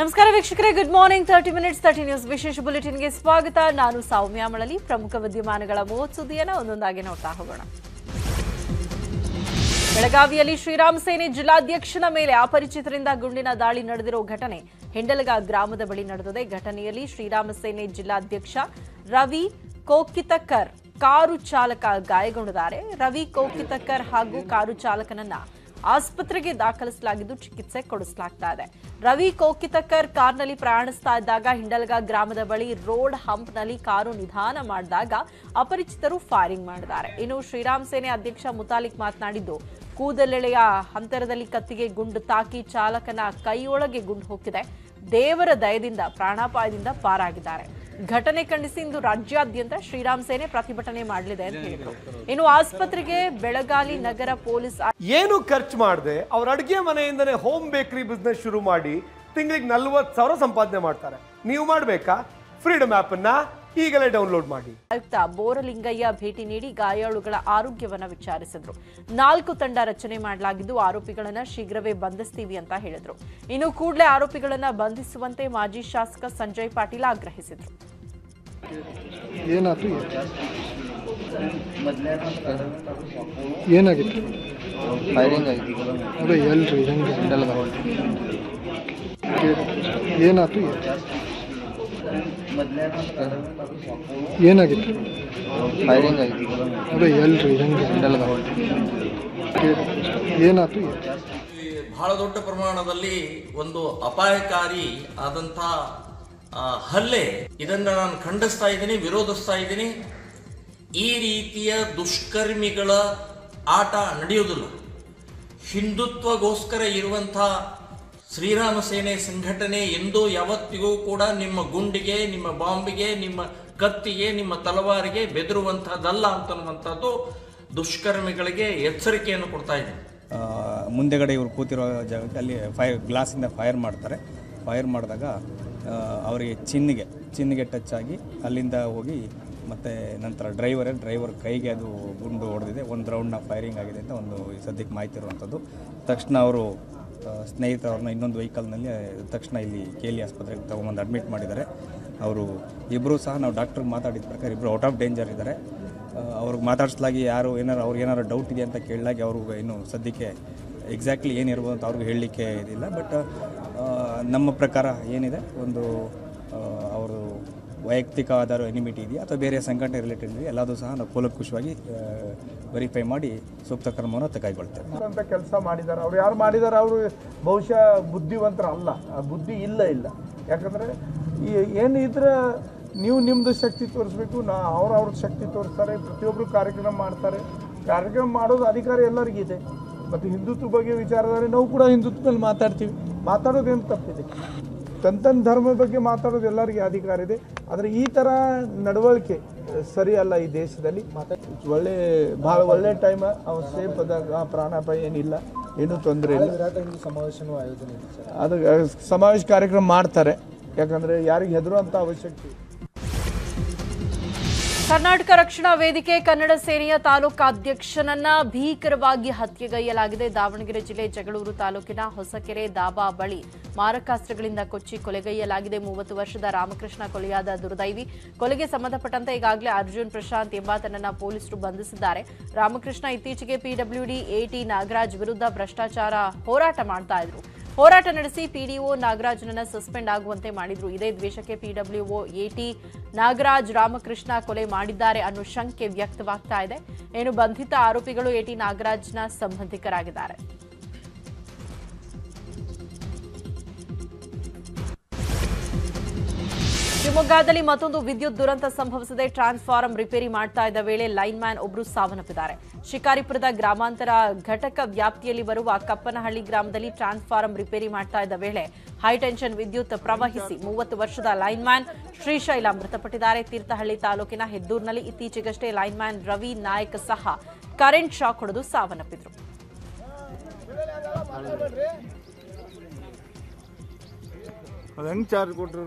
ನಮಸ್ಕಾರ ವೀಕ್ಷಕರೇ. Good morning thirty minutes thirty news ವಿಶೇಷ ಬುಲೆಟಿನ್ಗೆ ಸ್ವಾಗತ. ನಾನು ಸೌಮ್ಯ ಮಳಲಿ ಪ್ರಮುಖ ವಿದ್ಯಮಾನಗಳ ಮೂವತ್ತು ಸುದ್ದಿಯನ್ನ ಒಂದೊಂದಾಗಿ ನೋಡ್ತಾ ಹೋಗೋಣ. ಬೆಳಗಾವಿಯಲ್ಲಿ ಶ್ರೀರಾಮ್ ಸೇನೆ ಜಿಲ್ಲಾಧ್ಯಕ್ಷನ ಮೇಲೆ ಅಪರಿಚಿತರಿಂದ ಗುಂಡಿನ ದಾಳಿ ನಡೆದಿರೋ ಘಟನೆ ಹಿಂಡಲಗ ಗ್ರಾಮದ ಬಳಿ ನಡೆದಿದೆ. ಘಟನೆಯಲ್ಲಿ ಶ್ರೀರಾಮ ಸೇನೆ ಜಿಲ್ಲಾಧ್ಯಕ್ಷ ರವಿ ಕೋಕಿತಕರ್ ಕಾರು ಚಾಲಕ ಗಾಯಗೊಂಡಿದ್ದಾರೆ. ರವಿ ಕೋಕಿತಕರ್ ಹಾಗೂ ಕಾರು ಚಾಲಕನನ್ನ ಆಸ್ಪತ್ರೆಗೆ ದಾಖಲಿಸಲಾಗಿದ್ದು ಚಿಕಿತ್ಸೆ ಕೊಡಿಸಲಾಗ್ತಾ ಇದೆ. ರವಿ ಕೋಕಿತಕರ್ ಕಾರ್ನಲ್ಲಿ ಪ್ರಯಾಣಿಸ್ತಾ ಇದ್ದಾಗ ಹಿಂಡಲ್ಗ ಗ್ರಾಮದ ಬಳಿ ರೋಡ್ ಹಂಪ್ನಲ್ಲಿ ಕಾರು ನಿಧಾನ ಮಾಡಿದಾಗ ಅಪರಿಚಿತರು ಫೈರಿಂಗ್ ಮಾಡಿದ್ದಾರೆ. ಇನ್ನು ಶ್ರೀರಾಮ್ ಸೇನೆ ಅಧ್ಯಕ್ಷ ಮುತಾಲಿಕ್ ಮಾತನಾಡಿದ್ದು, ಕೂದಲೆಳೆಯ ಅಂತರದಲ್ಲಿ ಕತ್ತಿಗೆ ಗುಂಡು ತಾಕಿ ಚಾಲಕನ ಕೈಯೊಳಗೆ ಗುಂಡು ಹೋಗಿದೆ ದೇವರ ದಯದಿಂದ ಪ್ರಾಣಾಪಾಯದಿಂದ ಪಾರಾಗಿದ್ದಾರೆ. ಘಟನೆ ಖಂಡಿಸಿ ಇಂದು ರಾಜ್ಯಾದ್ಯಂತ ಶ್ರೀರಾಮ್ ಸೇನೆ ಪ್ರತಿಭಟನೆ ಮಾಡಲಿದೆ ಅಂತ ಹೇಳಿದ್ರು. ಇನ್ನು ಆಸ್ಪತ್ರೆಗೆ ಬೆಳಗಾವಿ ನಗರ ಪೊಲೀಸ್ ಏನು ಖರ್ಚು ಮಾಡದೆ? ಅವ್ರ ಅಡುಗೆ ಮನೆಯಿಂದನೇ ಹೋಮ್ ಬೇಕರಿ ಬಿಸ್ನೆಸ್ ಶುರು ಮಾಡಿ ತಿಂಗಳಿಗೆ ನಲ್ವತ್ತು ಸಾವಿರ ಸಂಪಾದನೆ ಮಾಡ್ತಾರೆ. ನೀವು ಮಾಡಬೇಕಾ? ಫ್ರೀಡಮ್ ಆ್ಯಪನ್ನು ಈಗಲೇ ಡೌನ್ಲೋಡ್ ಮಾಡಿ. ಆಯುಕ್ತ ಬೋರಲಿಂಗಯ್ಯ ಭೇಟಿ ನೀಡಿ ಗಾಯಾಳುಗಳ ಆರೋಗ್ಯವನ್ನ ವಿಚಾರಿಸಿದ್ರು. ನಾಲ್ಕು ತಂಡ ರಚನೆ ಮಾಡಲಾಗಿದ್ದು ಆರೋಪಿಗಳನ್ನ ಶೀಘ್ರವೇ ಬಂಧಿಸ್ತೀವಿ ಅಂತ ಹೇಳಿದ್ರು. ಇನ್ನು ಕೂಡಲೇ ಆರೋಪಿಗಳನ್ನ ಬಂಧಿಸುವಂತೆ ಮಾಜಿ ಶಾಸಕ ಸಂಜಯ್ ಪಾಟೀಲ್ ಆಗ್ರಹಿಸಿದ್ರು. ಏನಾಯ್ತು ಏನಾಗಿತ್ತು? ಫೈರಿಂಗ್ ಆಗಿತ್ತು ಅದೇ ಎಲ್ರಿ ಹೆಂಗೆ? ಏನಾಯ್ತು ಏನಾಗಿತ್ತು? ಫೈರಿಂಗ್ ಆಗಿತ್ತು ಅದೇ ಎಲ್ರಿ ಹೆಂಗೆ? ಏನಾಯ್ತು ಬಹಳ ದೊಡ್ಡ ಪ್ರಮಾಣದಲ್ಲಿ ಒಂದು ಅಪಾಯಕಾರಿ ಆದಂಥ ಹಲ್ಲೆ. ಇದನ್ನ ನಾನು ಖಂಡಿಸ್ತಾ ಇದ್ದೀನಿ, ವಿರೋಧಿಸ್ತಾ ಇದ್ದೀನಿ. ಈ ರೀತಿಯ ದುಷ್ಕರ್ಮಿಗಳ ಆಟ ನಡೆಯುವುದಿಲ್ಲ. ಹಿಂದುತ್ವಗೋಸ್ಕರ ಇರುವಂತಹ ಶ್ರೀರಾಮ ಸೇನೆ ಸಂಘಟನೆ ಎಂದು ಯಾವತ್ತಿಗೂ ಕೂಡ ನಿಮ್ಮ ಗುಂಡಿಗೆ, ನಿಮ್ಮ ಬಾಂಬಿಗೆ, ನಿಮ್ಮ ಕತ್ತಿಗೆ, ನಿಮ್ಮ ತಲವಾರಿಗೆ ಬೆದರುವಂತಹದ್ದಲ್ಲ ಅಂತನ್ನುವಂಥದ್ದು ದುಷ್ಕರ್ಮಿಗಳಿಗೆ ಎಚ್ಚರಿಕೆಯನ್ನು ಕೊಡ್ತಾ ಇದೆ ಮುಂದೆಗಡೆ ಇವರು ಕೂತಿರೋ ಜಾಗಕ್ಕೆ ಅಲ್ಲಿ ಫೈರ್, ಗ್ಲಾಸಿಂದ ಫೈರ್ ಮಾಡ್ತಾರೆ. ಫೈರ್ ಮಾಡಿದಾಗ ಅವರಿಗೆ ಚಿನ್ನಿಗೆ ಚಿನ್ನಿಗೆ ಟಚ್ ಆಗಿ ಅಲ್ಲಿಂದ ಹೋಗಿ ಮತ್ತು ನಂತರ ಡ್ರೈವರೇ ಡ್ರೈವರ್ ಕೈಗೆ ಅದು ಗುಂಡು ಹೊಡೆದಿದೆ. ಒಂದು ರೌಂಡ್ನ ಫೈರಿಂಗ್ ಆಗಿದೆ ಅಂತ ಒಂದು ಸದ್ಯಕ್ಕೆ ಮಾಹಿತಿ ಇರುವಂಥದ್ದು ತಕ್ಷಣ ಅವರು ಸ್ನೇಹಿತರವ್ರನ್ನ ಇನ್ನೊಂದು ವೆಹಿಕಲ್ನಲ್ಲಿ ತಕ್ಷಣ ಇಲ್ಲಿ ಕೆ ಎಲ್ ಇ ಆಸ್ಪತ್ರೆಗೆ ತೊಗೊಂಬಂದು ಅಡ್ಮಿಟ್ ಮಾಡಿದ್ದಾರೆ. ಅವರು ಇಬ್ಬರು ಸಹ ನಾವು ಡಾಕ್ಟ್ರಿಗೆ ಮಾತಾಡಿದ ಪ್ರಕಾರ ಇಬ್ಬರು ಔಟ್ ಆಫ್ ಡೇಂಜರ್ ಇದ್ದಾರೆ. ಅವ್ರಿಗೆ ಮಾತಾಡಿಸ್ಲಾಗಿ ಯಾರು ಏನಾರು, ಅವ್ರಿಗೆ ಏನಾರು ಡೌಟ್ ಇದೆ ಅಂತ ಕೇಳಲಾಗಿ ಅವರು ಇನ್ನು ಸದ್ಯಕ್ಕೆ ಎಕ್ಸಾಕ್ಟ್ಲಿ ಏನಿರ್ಬೋದು ಅಂತ ಅವ್ರಿಗೆ ಹೇಳಲಿಕ್ಕೆ ಇದಿಲ್ಲ. ಬಟ್ ನಮ್ಮ ಪ್ರಕಾರ ಏನಿದೆ? ಒಂದು ಅವರು ವೈಯಕ್ತಿಕ ಆಧಾರ ಎನಿಮಿಟಿ ಇದೆಯಾ ಅಥವಾ ಬೇರೆ ಸಂಘಟನೆ ರಿಲೇಟೆಡ್ ಇದೆಯಾ? ಎಲ್ಲದೂ ಸಹ ನಾವು ಕೂಲಂಕುಷವಾಗಿ ವೆರಿಫೈ ಮಾಡಿ ಸೂಕ್ತ ಕ್ರಮವನ್ನು ತೆಗೆದುಕೊಳ್ತೇವೆ ಅಂತ ಕೆಲಸ ಮಾಡಿದ್ದಾರೆ. ಅವ್ರು ಯಾರು ಮಾಡಿದ್ದಾರೆ? ಅವರು ಬಹುಶಃ ಬುದ್ಧಿವಂತರ ಅಲ್ಲ. ಬುದ್ಧಿ ಇಲ್ಲ ಇಲ್ಲ. ಯಾಕಂದರೆ ಈ ಏನು ಇದ್ರೆ ನೀವು ನಿಮ್ಮದು ಶಕ್ತಿ ತೋರಿಸ್ಬೇಕು, ನಾ ಅವ್ರ ಅವ್ರದ್ದು ಶಕ್ತಿ ತೋರಿಸ್ತಾರೆ ಪ್ರತಿಯೊಬ್ಬರು ಕಾರ್ಯಕ್ರಮ ಮಾಡ್ತಾರೆ. ಕಾರ್ಯಕ್ರಮ ಮಾಡೋದು ಅಧಿಕಾರ ಎಲ್ಲರಿಗಿದೆ. ಮತ್ತು ಹಿಂದುತ್ವ ಬಗ್ಗೆ ವಿಚಾರದಲ್ಲಿ ನಾವು ಕೂಡ ಹಿಂದುತ್ವದಲ್ಲಿ ಮಾತಾಡ್ತೀವಿ. ಮಾತಾಡೋದೇನು ತಪ್ಪಿದೆ ತನ್ನ ತನ್ನ ಧರ್ಮದ ಬಗ್ಗೆ ಮಾತಾಡೋದು ಎಲ್ಲರಿಗೆ ಅಧಿಕಾರ ಇದೆ. ಆದರೆ ಈ ಥರ ನಡವಳಿಕೆ ಸರಿ ಅಲ್ಲ ಈ ದೇಶದಲ್ಲಿ? ಒಳ್ಳೆ ಭಾಳ ಒಳ್ಳೆ ಟೈಮ್ ಅವ್ರು ಸೇಫ್ ಅದಾಗ ಪ್ರಾಣಾಪಾಯ ಏನಿಲ್ಲ. ಏನೂ ತೊಂದರೆ ಇಲ್ಲ. ಅದು ಸಮಾವೇಶ ಕಾರ್ಯಕ್ರಮ ಮಾಡ್ತಾರೆ. ಯಾಕಂದರೆ ಯಾರಿಗೆ ಹೆದರುವಂಥ ಅವಶ್ಯಕತೆ. ಕರ್ನಾಟಕ ರಕ್ಷಣಾ ವೇದಿಕೆ ಕನ್ನಡ ಸೇನೆಯ ತಾಲೂಕಾಧ್ಯಕ್ಷನನ್ನ ಭೀಕರವಾಗಿ ಹತ್ಯೆಗೈಯಲಾಗಿದೆ. ದಾವಣಗೆರೆ ಜಿಲ್ಲೆ ಜಗಳೂರು ತಾಲೂಕಿನ ಹೊಸಕೆರೆ ದಾಬಾ ಬಳಿ ಮಾರಕಾಸ್ತ್ರಗಳಿಂದ ಕೊಚ್ಚಿ ಕೊಲೆಗೈಯಲಾಗಿದೆ. ಮೂವತ್ತು ವರ್ಷದ ರಾಮಕೃಷ್ಣ ಕೊಲೆಯಾದ ದುರ್ದೈವಿ. ಕೊಲೆಗೆ ಸಂಬಂಧಪಟ್ಟಂತೆ ಈಗಾಗಲೇ ಅರ್ಜುನ್ ಪ್ರಶಾಂತ್ ಎಂಬಾತನನ್ನ ಪೊಲೀಸರು ಬಂಧಿಸಿದ್ದಾರೆ. ರಾಮಕೃಷ್ಣ ಇತ್ತೀಚೆಗೆ ಪಿಡಬ್ಲ್ಯೂಡಿ ಎಟಿ ನಾಗರಾಜ್ ವಿರುದ್ಧ ಭ್ರಷ್ಟಾಚಾರ ಹೋರಾಟ ಮಾಡ್ತಾ ಇದ್ರು. ಹೋರಾಟ ನಡೆಸಿ ಪಿಡಿಒ ನಾಗರಾಜ್ನನ್ನ ಸಸ್ಪೆಂಡ್ ಆಗುವಂತೆ ಮಾಡಿದ್ರು. ಇದೇ ದ್ವೇಷಕ್ಕೆ ಪಿಡಬ್ಲ್ಯೂಒ ಎಟಿ ನಾಗರಾಜ್ ರಾಮಕೃಷ್ಣ ಕೊಲೆ ಮಾಡಿದ್ದಾರೆ ಅನ್ನೋ ಶಂಕೆ ವ್ಯಕ್ತವಾಗ್ತಾ ಇದೆ. ಏನು ಬಂಧಿತ ಆರೋಪಿಗಳು ಎಟಿ ನಾಗರಾಜ್ನ ಸಂಬಂಧಿಕರಾಗಿದ್ದಾರೆ. ಶಿವಮೊಗ್ಗದಲ್ಲಿ ಮತ್ತೊಂದು ವಿದ್ಯುತ್ ದುರಂತ ಸಂಭವಿಸಿದೆ ಟ್ರಾನ್ಸ್ಫಾರಂ ರಿಪೇರಿ ಮಾಡ್ತಾ ಇದ್ದ ವೇಳೆ ಲೈನ್ ಮ್ಯಾನ್ ಒಬ್ಬರು ಸಾವನ್ನಪ್ಪಿದ್ದಾರೆ. ಶಿಕಾರಿಪುರದ ಗ್ರಾಮಾಂತರ ಘಟಕ ವ್ಯಾಪ್ತಿಯಲ್ಲಿ ಬರುವ ಕಪ್ಪನಹಳ್ಳಿ ಗ್ರಾಮದಲ್ಲಿ ಟ್ರಾನ್ಸ್ಫಾರಂ ರಿಪೇರಿ ಮಾಡ್ತಾ ಇದ್ದ ವೇಳೆ ಹೈಟೆನ್ಷನ್ ವಿದ್ಯುತ್ ಪ್ರವಹಿಸಿ ಮೂವತ್ತು ವರ್ಷದ ಲೈನ್ ಮ್ಯಾನ್ ಶ್ರೀಶೈಲ ಮೃತಪಟ್ಟಿದ್ದಾರೆ. ತೀರ್ಥಹಳ್ಳಿ ತಾಲೂಕಿನ ಹೆದ್ದೂರಿನಲ್ಲಿ ಇತ್ತೀಚೆಗಷ್ಟೇ ಲೈನ್ ಮ್ಯಾನ್ ರವಿ ನಾಯಕ್ ಸಹ ಕರೆಂಟ್ ಶಾಕ್ ಹೊಡೆದು ಸಾವನ್ನಪ್ಪಿದ್ರು. ಅದು ಹೆಂಗೆ ಚಾರ್ಜ್ ಕೊಟ್ಟರು